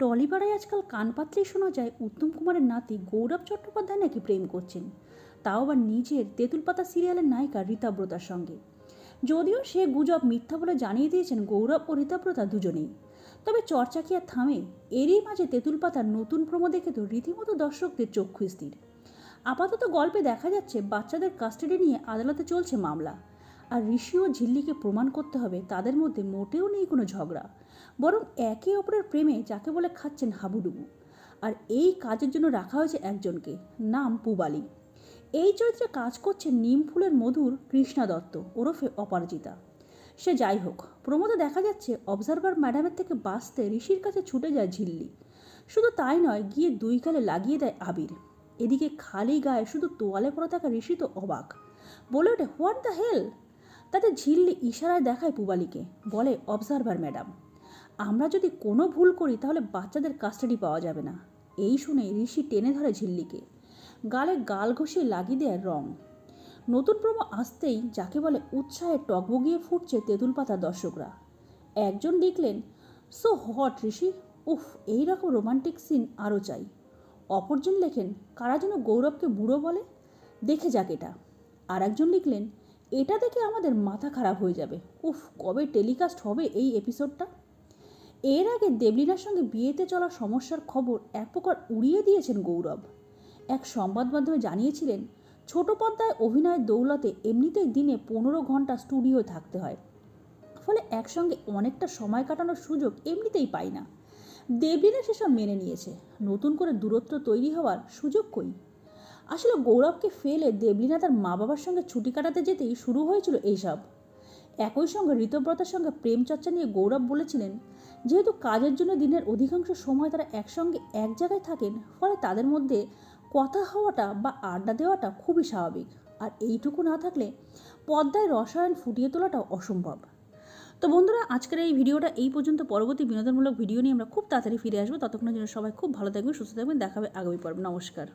টলিপাড়ায় আজকাল কান পাতলেই শোনা যায় উত্তম কুমারের নাতি গৌরব চট্টোপাধ্যায় নাকি প্রেম করছেন। তাও আবার নিজের তেঁতুল পাতা সিরিয়ালের নায়িকা রীতাব্রতার সঙ্গে। যদিও সে গুজব মিথ্যা বলে জানিয়ে দিয়েছেন গৌরব ও রীতাব্রতা দুজনেই। তবে চর্চা কি আর থামে? এরই মাঝে তেঁতুল পাতার নতুন প্রমো দেখে তো রীতিমতো দর্শকদের চক্ষু স্থির। আপাতত গল্পে দেখা যাচ্ছে, বাচ্চাদের কাস্টাডি নিয়ে আদালতে চলছে মামলা। আর ঋষি ও ঝিল্লিকে প্রমাণ করতে হবে তাদের মধ্যে মোটেও নেই কোনো ঝগড়া। বরং একে অপরের প্রেমে যাকে বলে খাচ্ছেন হাবুডুবু। আর এই কাজের জন্য রাখা হয়েছে একজনকে, নাম পুবালি। এই চরিত্রে কাজ করছে নিম ফুলের মধুর কৃষ্ণা দত্ত, ওরফে অপরাজিতা। সে যাই হোক, প্রমোদে দেখা যাচ্ছে অবজারভার ম্যাডামের থেকে বাঁচতে ঋষির কাছে ছুটে যায় ঝিল্লি। শুধু তাই নয়, গিয়ে দুই গালে লাগিয়ে দেয় আবির। এদিকে খালি গায়ে শুধু তোয়ালে পরা থাকা ঋষি তো অবাক। বলে ওঠে, হোয়াট দ্য হেল? তাতে ঝিল্লি ইশারায় দেখায় পুবালিকে, বলে অবজারভার ম্যাডাম আমরা যদি কোনো ভুল করি, তাহলে বাচ্চাদের কাস্টাডি পাওয়া যাবে না। এই শুনে ঋষি টেনে ধরে ঝিল্লিকে। গালে গাল ঘষিয়ে লাগিয়ে দেয় রং। নতুন প্রমো আসতেই যাকে বলে উৎসাহে টকবগিয়ে ফুটছে তেঁতুল পাতা দর্শকরা। একজন লিখলেন সো হট ঋষি। উফ এই রকম রোমান্টিক সিন আরও চাই। অপরজন লেখেন, কারা যেন গৌরবকে বুড়ো বলে? দেখে যাক এটা। আর একজন লিখলেন এটা দেখে আমাদের মাথা খারাপ হয়ে যাবে। উফ, কবে টেলিকাস্ট হবে এই এপিসোডটা এর আগে দেবলীনার সঙ্গে বিয়েতে চলা সমস্যার খবর এক প্রকার উড়িয়ে দিয়েছেন গৌরব। এক সংবাদ মাধ্যমে জানিয়েছিলেন, ছোট পর্দায় অভিনয়ের দৌলতে এমনিতেই দিনে পনেরো ঘণ্টা স্টুডিওয় থাকতে হয়। ফলে একসঙ্গে অনেকটা সময় কাটানোর সুযোগ এমনিতেই পাই না। দেবলীনা সেসব মেনে নিয়েছে। নতুন করে দূরত্ব তৈরি হওয়ার সুযোগ কই? আসলে গৌরবকে ফেলে দেবলীনা তার মা বাবার সঙ্গে ছুটি কাটাতে যেতেই শুরু হয়েছিল এইসব। একই সঙ্গে ঋতব্রতার সঙ্গে প্রেম চর্চা নিয়ে গৌরব বলেছিলেন, যেহেতু কাজের জন্য দিনের অধিকাংশ সময় তারা একসঙ্গে এক জায়গায় থাকেন, ফলে তাদের মধ্যে কথা হওয়াটা বা আড্ডা দেওয়াটা খুবই স্বাভাবিক। আর এইটুকু না থাকলে পদ্মায় রসায়ন ফুটিয়ে তোলাটাও অসম্ভব। তো বন্ধুরা, আজকের এই ভিডিওটা এই পর্যন্ত। পরবর্তী বিনোদনমূলক ভিডিও নিয়ে আমরা খুব তাড়াতাড়ি ফিরে আসব। ততক্ষণের জন্য সবাই খুব ভালো থাকবেন, সুস্থ থাকবেন। দেখাবে আগামী পর্ব। নমস্কার।